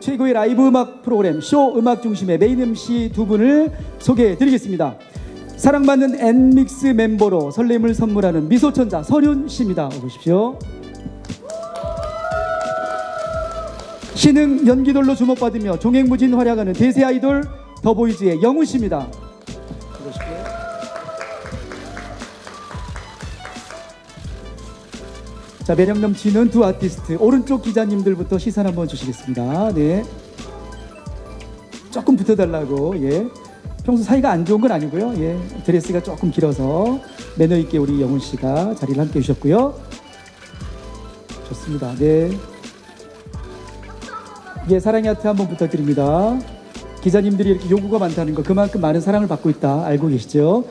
최고의 라이브 음악 프로그램 쇼 음악 중심의 메인 MC 두 분을 소개해 드리겠습니다. 사랑받는 엔믹스 멤버로 설렘을 선물하는 미소천자 설윤 씨입니다. 오십시오. 신흥 연기돌로 주목받으며 종횡무진 활약하는 대세 아이돌 더보이즈의 영훈 씨입니다. 오십시오. 자 매력 넘치는 두 아티스트 오른쪽 기자님들부터 시선 한번 주시겠습니다. 네. 조금 붙어달라고 예. 평소 사이가 안 좋은 건 아니고요. 예. 드레스가 조금 길어서 매너 있게 우리 영훈 씨가 자리를 함께 해주셨고요. 좋습니다. 네. 예, 사랑의 하트 한번 부탁드립니다. 기자님들이 이렇게 요구가 많다는 거 그만큼 많은 사랑을 받고 있다 알고 계시죠?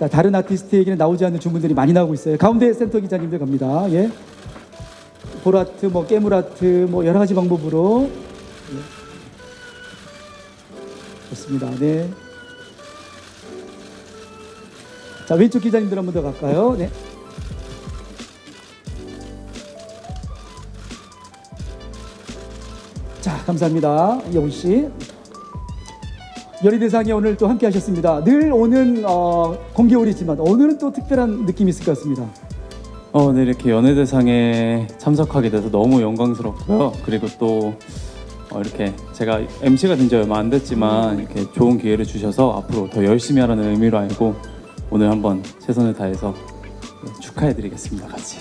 자, 다른 아티스트에게는 나오지 않는 주문들이 많이 나오고 있어요. 가운데 센터 기자님들 갑니다. 예. 볼아트, 뭐 깨물아트, 뭐 여러 가지 방법으로 예. 좋습니다. 네. 자 왼쪽 기자님들 한 번 더 갈까요? 네. 자 감사합니다. 영훈 씨. 연희대상에 오늘 또 함께 하셨습니다. 늘 오는 어, 공개홀이지만 오늘은 또 특별한 느낌이 있을 것 같습니다. 어, 네, 이렇게 연예대상에 참석하게 돼서 너무 영광스럽고요. 그리고 또 어, 이렇게 제가 MC가 된 지 얼마 안 됐지만 이렇게 좋은 기회를 주셔서 앞으로 더 열심히 하라는 의미로 알고 오늘 한번 최선을 다해서 네, 축하해드리겠습니다. 같이.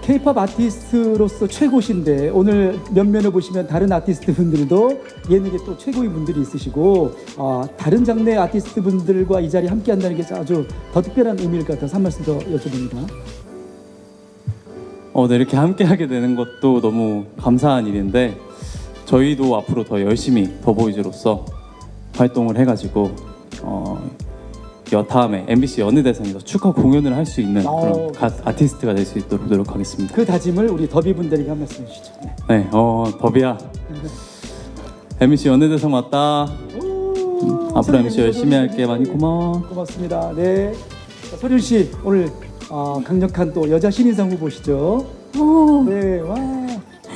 K-팝 아티스트로서 최고신데 오늘 면면을 보시면 다른 아티스트 분들도 예능에 또 최고의 분들이 있으시고 아, 다른 장르의 아티스트 분들과 이 자리에 함께 한다는 게 아주 더 특별한 의미일 것 같아서 한 말씀 더 여쭤봅니다. 어, 네, 이렇게 함께 하게 되는 것도 너무 감사한 일인데 저희도 앞으로 더 열심히 더보이즈로서 활동을 해가지고 어, 여 다음에 MBC 연예대상에서 축하 공연을 할 수 있는 어. 그런 가- 아티스트가 될 수 있도록 노력하겠습니다. 그 다짐을 우리 더비 분들에게 한 말씀 해주시죠. 네. 네, 어, 더비야. MBC 연예대상 왔다. 오, 앞으로 MC 열심히 할게. 많이 고마워. 고맙습니다. 네. 자, 소륜 씨 오늘 어, 강력한 또 여자 신인상 후보시죠. 오, 네, 와.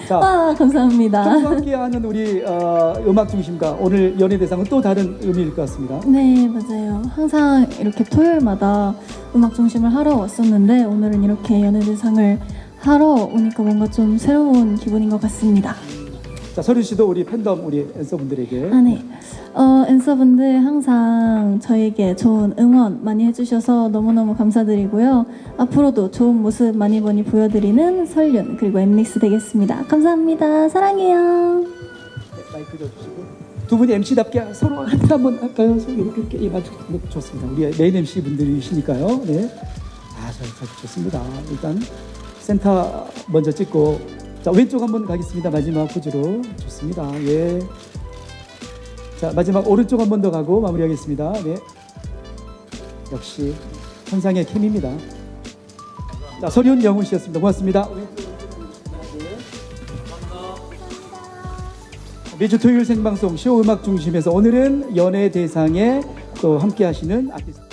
자, 아, 감사합니다. 함께하는 우리 어, 음악 중심과 오늘 연예 대상은 또 다른 의미일 것 같습니다. 네, 맞아요. 항상 이렇게 토요일마다 음악 중심을 하러 왔었는데 오늘은 이렇게 연예 대상을 하러 오니까 뭔가 좀 새로운 기분인 것 같습니다. 자, 서륜 씨도 우리 팬덤 우리 앤서분들에게 아, 네. 어, 앤서분들 항상 저에게 좋은 응원 많이 해주셔서 너무너무 감사드리고요. 앞으로도 좋은 모습 많이 많이 보여드리는 설윤 그리고 엠믹스 되겠습니다. 감사합니다. 사랑해요. 네, 마이크 줘주시고 두 분이 MC답게 서로 하트 한번 할까요? 서로 이렇게 이렇게 예, 맞 네, 좋습니다. 우리 메인 MC 분들이시니까요. 네, 아, 잘, 잘 좋습니다. 일단 센터 먼저 찍고 자 왼쪽 한번 가겠습니다. 마지막 포즈로 좋습니다. 예. 자 마지막 오른쪽 한번 더 가고 마무리하겠습니다. 네. 역시 현상의 캠입니다. 자 서리훈 영훈 씨였습니다. 고맙습니다. 매주 토요일 생방송 쇼 음악 중심에서 오늘은 연예 대상에 또 함께 하시는 아티스트